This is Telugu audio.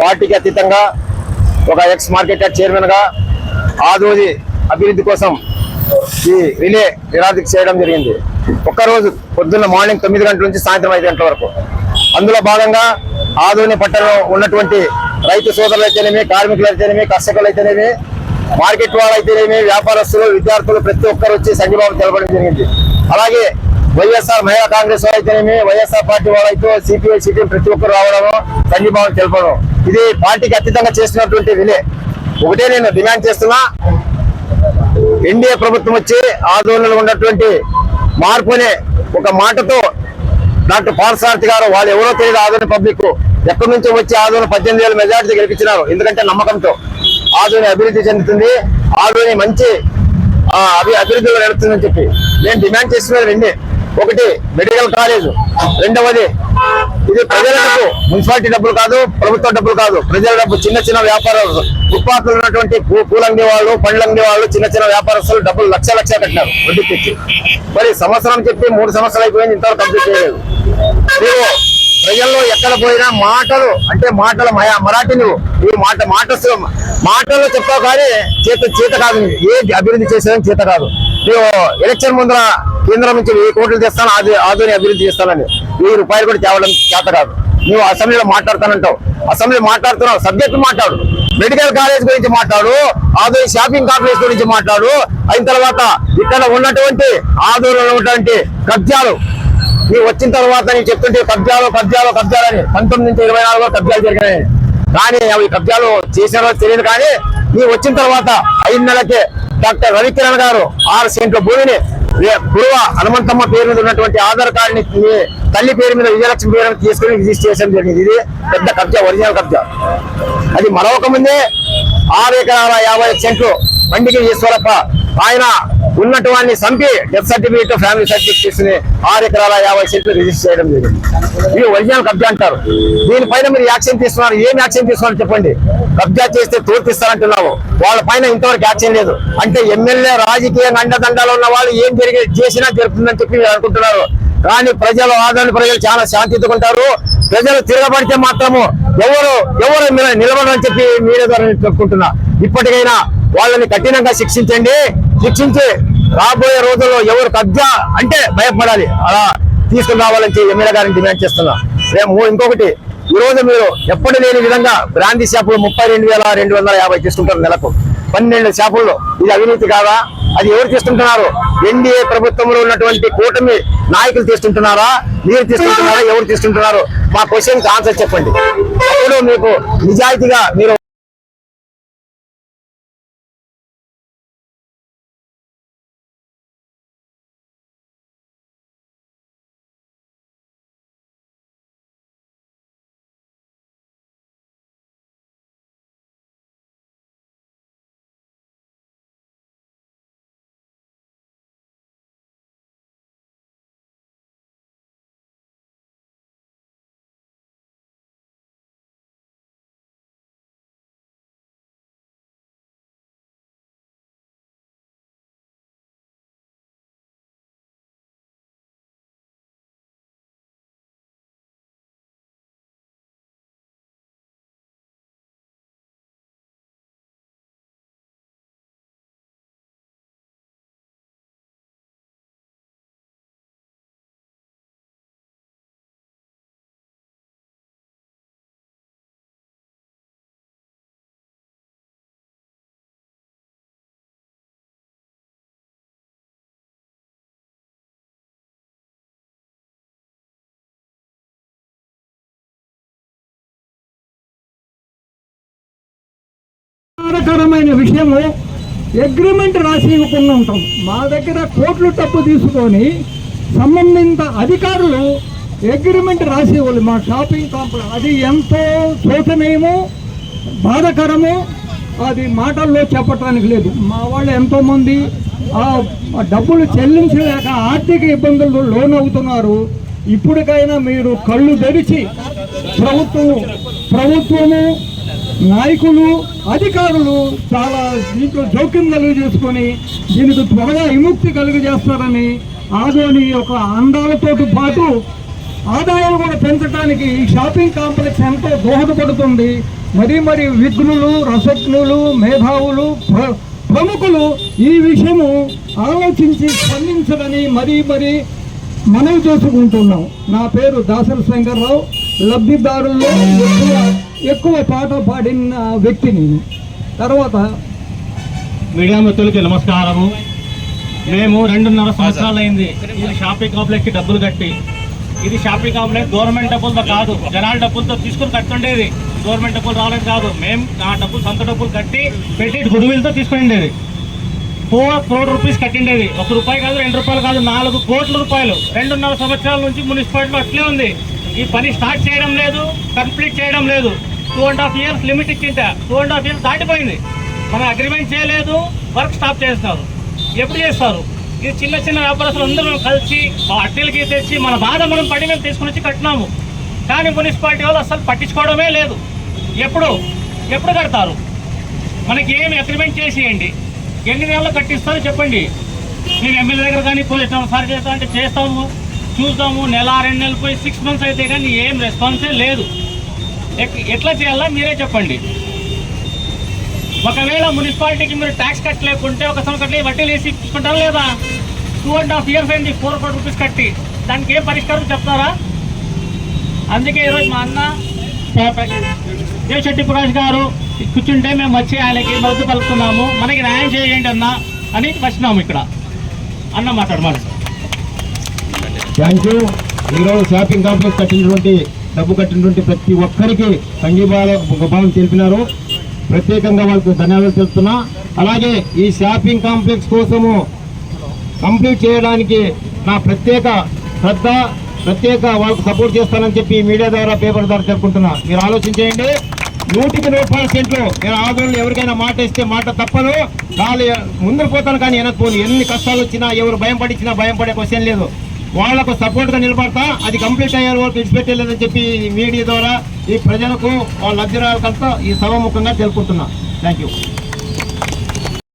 పార్టీకి అతీతంగా ఒక ఎక్స్ మార్కెట్ యార్డ్ చైర్మన్గా ఆదోది అభివృద్ధి కోసం ఈ రిలే నిరాధిక చేయడం జరిగింది. ఒక్కరోజు పొద్దున్న మార్నింగ్ తొమ్మిది గంటల నుంచి సాయంత్రం ఐదు గంటల వరకు. అందులో భాగంగా ఆదోని పట్టణంలో ఉన్నటువంటి రైతు సోదరులు అయితేనేమి కార్మికులు అయితేనేమి కర్షకులు అయితేనేమి మార్కెట్ వాళ్ళు అయితేనేమి వ్యాపారస్తులు విద్యార్థులు ప్రతి ఒక్కరు వచ్చి సంఘీభావం తెలపడం జరిగింది. అలాగే వైఎస్ఆర్ మహిళా కాంగ్రెస్ వాళ్ళు అయితేనేమి వైఎస్ఆర్ పార్టీ వాళ్ళైతే సిపిఐ సిపిఎం ప్రతి ఒక్కరు రావడము సంఘీభావం తెలపడం ఇది పార్టీకి అతీతంగా చేస్తున్నటువంటి విలే. ఒకటే నేను డిమాండ్ చేస్తున్నా ఎన్డీఏ ప్రభుత్వం వచ్చి ఆందోళనలో ఉన్నటువంటి మార్పునే ఒక మాటతో డాక్టర్ పారసారథి గారు వాళ్ళు ఎవరో తెలియదు ఆదోని పబ్లిక్ ఎక్కడి నుంచి వచ్చి ఆదోని పద్దెనిమిది వేల మెజార్టీ గెలిపించినారు. ఎందుకంటే నమ్మకంతో ఆదోని అభివృద్ధి చెందుతుంది ఆదోని మంచి అవి అభివృద్ధిలో నడుస్తుందని చెప్పి నేను డిమాండ్ చేస్తున్నది రెండే. ఒకటి మెడికల్ కాలేజ్ రెండవది ఇది ప్రజల డబ్బు మున్సిపాలిటీ డబ్బులు కాదు ప్రభుత్వ డబ్బులు కాదు. ప్రజల డబ్బు చిన్న చిన్న వ్యాపారాలు ఫుట్పాత్ ఉన్నటువంటి పూ- పూలంగి వాళ్ళు పండ్లంగి వాళ్ళు చిన్న చిన్న వ్యాపారస్తులు డబ్బులు లక్ష లక్ష కట్టినారు వడ్డీ తెచ్చి. మరి సంవత్సరం చెప్పి మూడు సంవత్సరాలు అయిపోయింది ఇంతవరకు కంప్లీట్ చేయలేదు. నువ్వు ప్రజల్లో ఎక్కడ పోయినా మాటలు అంటే మాటలు మయా మరాఠీ నువ్వు. ఈ మాట మాటలు మాటల్లో చెప్తావు కానీ చేత చేత కాదు. ఏది ఏ అభివృద్ధి చేసేదని చేత కాదు. నువ్వు ఎలక్షన్ ముందర కేంద్రం నుంచి వెయ్యి కోట్లు తెస్తాను అది ఆధుని అభివృద్ధి చేస్తానని. వెయ్యి రూపాయలు కూడా తేవడం చేత కాదు. నువ్వు అసెంబ్లీలో మాట్లాడుతానంటావు. అసెంబ్లీ మాట్లాడుతున్నావు సబ్జెక్ట్ మాట్లాడు. మెడికల్ కాలేజ్ గురించి మాట్లాడు ఆదోని షాపింగ్ కాంప్లెక్స్ గురించి మాట్లాడు. అయిన తర్వాత ఇక్కడ ఉన్నటువంటి ఆదోనిలో ఉన్నటువంటి కబ్జాలు. నీవు వచ్చిన తర్వాత నీవు చెప్తుంటే కబ్జాలు కబ్జాలు కబ్జాలు అని పంతొమ్మిది నుంచి ఇరవై నాలుగులో కబ్జాలు జరిగినాయి. కానీ అవి కబ్జాలు చేసినారో తెలియదు కానీ నీవు వచ్చిన తర్వాత ఐదు నెలలకే డాక్టర్ రవికిరణ్ గారు ఆరు సెంట్ల భూమిని రే- హనుమంతమ్మ పేరు మీద ఉన్నటువంటి ఆధార్ కార్డుని తల్లి పేరు మీద విజయలక్ష్మి పేరు మీద తీసుకుని రిజిస్టర్ చేయడం జరిగింది. ఇది పెద్ద కబ్జా ఒరిజినల్ కబ్జా. అది మరొక ముందే ఆరు ఎకరాల యాభై సెంట్లు బండికి ఈశ్వరప్ప ఆయన ఉన్నటువంటి సంపి డెత్ సర్టిఫికేట్ ఫ్యామిలీ సర్టిఫికేట్ తీసుకుని ఆరు ఎకరాల యాభై సెంట్లు రిజిస్టర్ చేయడం జరిగింది. ఇది ఒరిజినల్ కబ్జా అంటారు. దీనిపైన మీరు యాక్షన్ తీసుకున్నారు. ఏం యాక్షన్ తీసుకున్నారు చెప్పండి? కబ్జా చేస్తే తోర్పిస్తారంటున్నావు వాళ్ళ పైన ఇంతవరకు యాక్షన్ లేదు. అంటే ఎమ్మెల్యే రాజకీయ అండదండాలు ఉన్న వాళ్ళు ఏం జరిగి చేసినా జరుగుతుందని చెప్పి అనుకుంటున్నారు. కానీ ప్రజలు ఆదరణ ప్రజలు చాలా శాంతించుకుంటారు ప్రజలు తిరగబడితే మాత్రము ఎవరు ఎవరు నిలబడని చెప్పి మీడియా ద్వారా చెప్పుకుంటున్నా. ఇప్పటికైనా వాళ్ళని కఠినంగా శిక్షించండి. శిక్షించి రాబోయే రోజుల్లో ఎవరు కబ్జా అంటే భయపడాలి. అలా తీసుకుని రావాలని ఎమ్మెల్యే గారిని డిమాండ్ చేస్తున్నా. రేపు ఇంకొకటి ఈ రోజు మీరు ఎప్పుడు లేని విధంగా బ్రాంతి షాపులు ముప్పై రెండు వేల రెండు వందల యాభై తీసుకుంటారు నెలకు. పన్నెండు షాపుల్లో ఇది అవినీతి కాదా? అది ఎవరు తీసుకుంటున్నారు ఎన్డీఏ ప్రభుత్వంలో ఉన్నటువంటి కూటమి నాయకులు తీసుకుంటున్నారా మీరు తీసుకుంటున్నారా ఎవరు తీసుకుంటున్నారు మా క్వశ్చన్కి ఆన్సర్ చెప్పండి. అప్పుడు మీకు నిజాయితీగా మీరు బాధాకరమైన విషయము అగ్రిమెంట్ రాసి ఇవ్వకుండా ఉంటాం. మా దగ్గర కోట్లు తప్పు తీసుకొని సంబంధిత అధికారులు అగ్రిమెంట్ రాసి ఇవ్వాలి. మా షాపింగ్ కాంప్లెక్స్ అది ఎంతో శోచనీయము బాధకరము. అది మాటల్లో చెప్పటానికి లేదు. మా వాళ్ళు ఎంతోమంది ఆ డబ్బులు చెల్లించలేక ఆర్థిక ఇబ్బందులు లోనవుతున్నారు. ఇప్పటికైనా మీరు కళ్ళు తెరిచి ప్రభుత్వము ప్రభుత్వము నాయకులు అధికారులు చాలా దీంట్లో జోక్యం కలుగు చేసుకొని దీనికి త్వరగా విముక్తి కలుగు చేస్తారని ఆదోని ఒక అందాలతో పాటు ఆదాయాలు కూడా పెంచడానికి ఈ షాపింగ్ కాంప్లెక్స్ ఎంతో దోహదపడుతుంది. మరి మరి విఘ్నులు రసజ్ఞులు మేధావులు ప్ర- ప్రముఖులు ఈ విషయము ఆలోచించి స్పందించడని మరీ మరీ మనవి చేసుకుంటున్నాం. నా పేరు దాసరి శంకర్రావు లబ్ధిదారుల్లో ఎక్కువ పాట పాడిన వ్యక్తిని తర్వాత మీడియా మిత్రులకి నమస్కారము. మేము రెండున్నర సంవత్సరాలు అయింది ఇది షాపింగ్ కాంప్లెక్స్కి డబ్బులు కట్టి. ఇది షాపింగ్ కాంప్లెక్స్ గవర్నమెంట్ డబ్బులతో కాదు. జనాల డబ్బులతో తీసుకుని కట్టుండేది. గవర్నమెంట్ డబ్బులు రావలేదు కాదు. మేము ఆ డబ్బులు సొంత డబ్బులు కట్టి పెట్టి గుడివిలతో తీసుకునిండేది. ఫోర్ క్రోడ్ రూపీస్ కట్టిండేది. ఒక రూపాయి కాదు రెండు రూపాయలు కాదు నాలుగు కోట్ల రూపాయలు. రెండున్నర సంవత్సరాల నుంచి మున్సిపాలిటీలో అట్లే ఉంది. ఈ పని స్టార్ట్ చేయడం లేదు కంప్లీట్ చేయడం లేదు. Two and half years limit ఇచ్చింట. Two and half years దాటిపోయింది. మనం అగ్రిమెంట్ చేయలేదు వర్క్ స్టాప్ చేస్తారు. ఎప్పుడు చేస్తారు? ఇది చిన్న చిన్న వ్యాపారస్తులు అందరూ కలిసి అట్టెలకి తెచ్చి మన బాధ మనం పడి మేము తీసుకుని వచ్చి కట్టినాము. కానీ మున్సిపాలిటీ వాళ్ళు అసలు పట్టించుకోవడమే లేదు. ఎప్పుడు? ఎప్పుడు కడతారు? మనకి ఏమి అగ్రిమెంట్ చేసేయండి. ఎన్ని నెలలు కట్టిస్తారో చెప్పండి. మేము ఎమ్మెల్యే దగ్గర కానీ పోలీస్ సార్ చేస్తా అంటే చేస్తాము. చూస్తాము. నెల రెండు నెలలు పోయి సిక్స్ మంత్స్ అయితే కానీ ఏం రెస్పాన్సే లేదు. ఎట్లా చేయాలా మీరే చెప్పండి. ఒకవేళ మున్సిపాలిటీకి మీరు ట్యాక్స్ కట్టలేకుంటే ఒక సంవత్సరం వడ్డీలు వేసి ఇచ్చుకుంటారా లేదా? టూ అండ్ హాఫ్ ఇయర్స్ అయింది ఫోర్ కోటి రూపీస్ కట్టి. దానికి ఏం పరిష్కారం చెప్తారా? అందుకే ఈరోజు మా అన్న దేవశెట్టి పురాజ్ గారు కూర్చుంటే మేము వచ్చి ఆయనకి మద్దతు పలుకుతున్నాము. మనకి న్యాయం చేయండి అన్న అని వచ్చినాము ఇక్కడ. అన్న మాట్లాడమాట థ్యాంక్ యూ ఈరోజు షాపింగ్ కాంప్లెక్స్ కట్టినటువంటి డబ్బు కట్టినటువంటి ప్రతి ఒక్కరికి సంఘీభావ భావం తెలిపినారు. ప్రత్యేకంగా వాళ్ళకు ధన్యవాదాలు తెలుపుతున్నా. అలాగే ఈ షాపింగ్ కాంప్లెక్స్ కోసము కంప్లీట్ చేయడానికి నా ప్రత్యేక శ్రద్ధ ప్రత్యేక వాళ్ళకు సపోర్ట్ చేస్తానని చెప్పి మీడియా ద్వారా పేపర్ ద్వారా చెప్పుకుంటున్నా. మీరు ఆలోచించేయండి. నూటికి నూరు పర్సెంట్లు నేను ఆదరణలు ఎవరికైనా మాట ఇస్తే మాట తప్పదు. వాళ్ళు ముందుకు పోతాను కానీ వెనక్కి ఎన్ని కష్టాలు వచ్చినా ఎవరు భయం పడించినా భయం పడే క్వశ్చన్ లేదు. వాళ్ళకు సపోర్ట్గా నిలబడతా అది కంప్లీట్ అయ్యే వరకు విడిచిపెట్టలేదని చెప్పి మీడియా ద్వారా ఈ ప్రజలకు వాళ్ళ లబ్ధిదారులకంతా ఈ సభముఖంగా తెలుపుకుంటున్నా థ్యాంక్ యూ